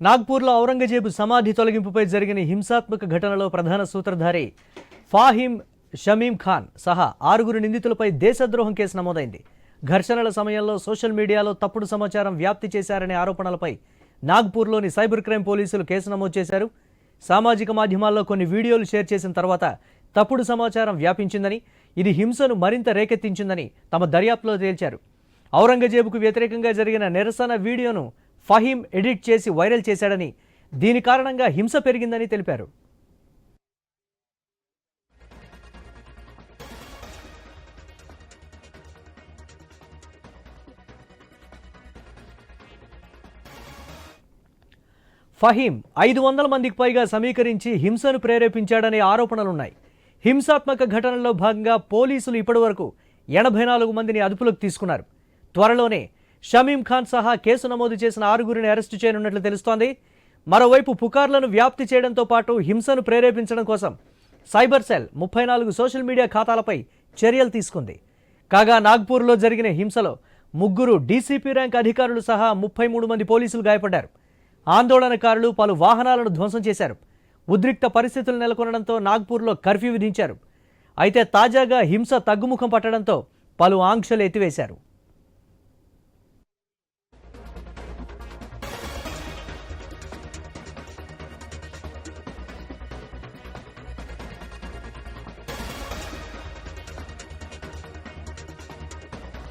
నాగ్పూర్లో ఔరంగజేబు సమాధి తొలగింపుపై జరిగిన హింసాత్మక ఘటనలో ప్రధాన సూత్రధారి ఫాహిమ్ షమీం ఖాన్ సహా ఆరుగురు నిందితులపై దేశద్రోహం కేసు నమోదైంది. ఘర్షణల సమయంలో సోషల్ మీడియాలో తప్పుడు సమాచారం వ్యాప్తి చేశారనే ఆరోపణలపై నాగ్పూర్లోని సైబర్ క్రైమ్ పోలీసులు కేసు నమోదు చేశారు. సామాజిక మాధ్యమాల్లో కొన్ని వీడియోలు షేర్ చేసిన తర్వాత తప్పుడు సమాచారం వ్యాపించిందని ఇది హింసను మరింత రేకెత్తించిందని తమ దర్యాప్తులో తేల్చారు. ఔరంగజేబుకు వ్యతిరేకంగా జరిగిన నిరసన వీడియోను ఫహీం ఎడిట్ చేసి వైరల్ చేశాడని దీని కారణంగా హింస పెరిగిందని తెలిపారు. ఫహీం ఐదు వందల మందికి పైగా సమీకరించి హింసను ప్రేరేపించాడనే ఆరోపణలున్నాయి. హింసాత్మక ఘటనలో భాగంగా పోలీసులు ఇప్పటివరకు ఎనభై నాలుగు మందిని అదుపులోకి తీసుకున్నారు. త్వరలోనే షమీం ఖాన్ సహా కేసు నమోదు చేసిన ఆరుగురిని అరెస్టు చేయనున్నట్లు తెలుస్తోంది. మరోవైపు పుకార్లను వ్యాప్తి చేయడంతో పాటు హింసను ప్రేరేపించడం కోసం సైబర్ సెల్ ముప్పై నాలుగు సోషల్ మీడియా ఖాతాలపై చర్యలు తీసుకుంది. కాగా నాగ్పూర్లో జరిగిన హింసలో ముగ్గురు డీసీపీ ర్యాంక్ అధికారులు సహా ముప్పై మూడు మంది పోలీసులు గాయపడ్డారు. ఆందోళనకారులు పలు వాహనాలను ధ్వంసం చేశారు. ఉద్రిక్త పరిస్థితులు నెలకొనడంతో నాగ్పూర్లో కర్ఫ్యూ విధించారు. అయితే తాజాగా హింస తగ్గుముఖం పట్టడంతో పలు ఆంక్షలు ఎత్తివేశారు.